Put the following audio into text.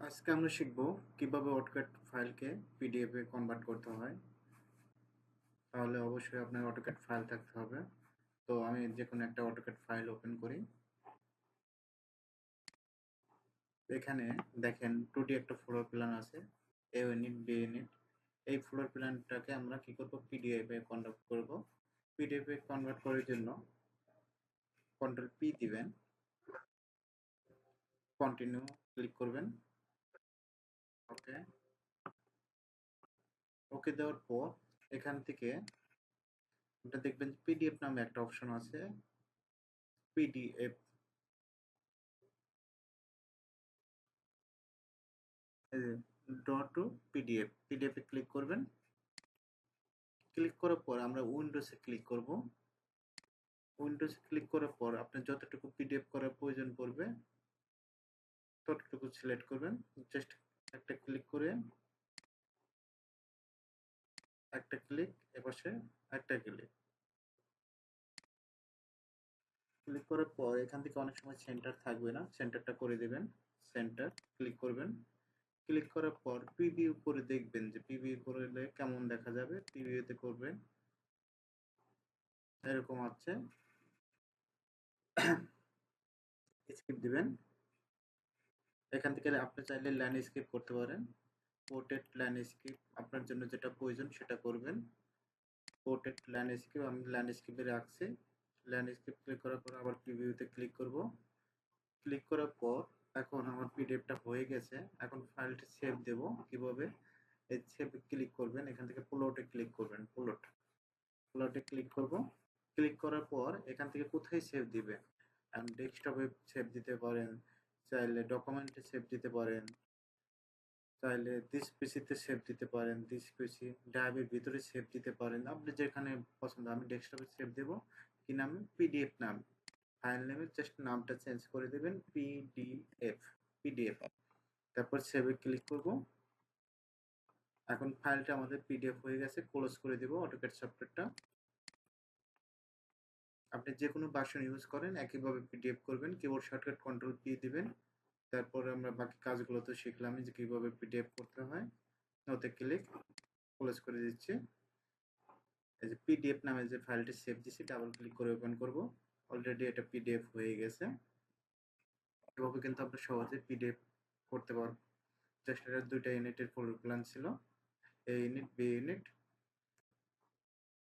আজকে আমরা শিখব কীভাবে অটোক্যাড ফাইলকে পিডিএফ এ কনভার্ট করতে হয়। তাহলে অবশ্যই আপনার অটোক্যাড ফাইল থাকতে হবে। তো আমি যে কোনো একটা অটোক্যাড ফাইল ওপেন করি। এখানে দেখেন টুডি একটা ফ্লোর প্ল্যান আছে এ ইউনিট বি ইউনিট এই ফ্লোর প্ল্যানটাকে আমরা কি করব? পিডিএফ এ কনভার্ট করব। পিডিএফ এ কনভার্ট করার জন্য কন্ট্রোল পি দিবেন। কন্টিনিউ ক্লিক করবেন ওকে ওকে দেওয়ার পর এখান থেকে এটা দেখবেন পিডিএফ নামে একটা অপশন আছে। PDF draw to PDF PDF A click করবেন। ক্লিক করার পর আমরা উইন্ডোজে ক্লিক করব। উইন্ডোজে ক্লিক করার পর আপনার যতটুকু পিডিএফ করার প্রয়োজন পড়বে, ততটুকু সিলেক্ট করবেন। জাস্ট একটা ক্লিক করে একটা ক্লিক এপাশে একটা ক্লিক ক্লিক করার পর এখান থেকে অনেক সময় সেন্টার থাকবে না। সেন্টারটা করে দেবেন। সেন্টার ক্লিক করবেন। ক্লিক করার পর প্রিভিউ করে দেখবেন যে প্রিভিউ করলে কেমন দেখা যাবে। প্রিভিউতে করবেন। এরকম আছে। স্কিপ দিবেন। এখান থেকে আপনি চাইলে ল্যান্ডস্কেপ করতে পারেন। পোর্ট্রেট ল্যান্ডস্কেপ আপনার জন্য যেটা প্রয়োজন সেটা করবেন। পোর্ট্রেট ল্যান্ডস্কেপ আমি ল্যান্ডস্কেপে রাখছি। ল্যান্ডস্কেপ ক্লিক করার পর আবার প্রিভিউতে ক্লিক করব। ক্লিক করার পর এখন আমার পিডিএফটা হয়ে গেছে। এখন ফাইলটা সেভ দেব কীভাবে? এই সেভ ক্লিক করবেন, এখান থেকে প্লটে ক্লিক করবেন প্লট প্লটে ক্লিক করব। ক্লিক করার পর এখান থেকে কোথায় সেভ দিবেন? ডেস্কটপে সেভ দিতে পারেন, চাইলে ডকুমেন্টে সেভ দিতে পারেন। চাইলে দিস পিসিতে সেভ দিতে পারেন দিস পিসি ড্রাইভের ভিতরে সেভ দিতে পারেন। আপনি যেখানে পছন্দ, আমি ডেস্কটপে সেভ দেব। কি নামে? পিডিএফ নাম। ফাইল নেমে জাস্ট নামটা চেঞ্জ করে দেবেন পিডিএফ পিডিএফ তারপর সেভে ক্লিক করব। এখন ফাইলটা আমাদের পিডিএফ হয়ে গেছে ক্লোজ করে দেব অটোক্যাড সফটওয়্যারটা আপনি যে কোনো বাসন ইউজ করেন, একইভাবে পিডিএফ করবেন কিবোর্ড শর্টকাট কন্ট্রোল পি দিবেন। তারপর আমরা বাকি কাজগুলো তো শিখলাম, যে কীভাবে পিডিএফ করতে হয়। ওতে ক্লিক ক্লোজ করে দিচ্ছি। এই যে পিডিএফ নামে যে ফাইলটি সেভ দিছি ডাবল ক্লিক করে ওপেন করব। অলরেডি এটা পিডিএফ হয়ে গেছে। এভাবে কিন্তু আপনি সহজে পিডিএফ করতে পারবেন জাস্ট এটা দুইটা ইউনিটের ফুল প্ল্যান ছিল। এ ইউনিট বি ইউনিট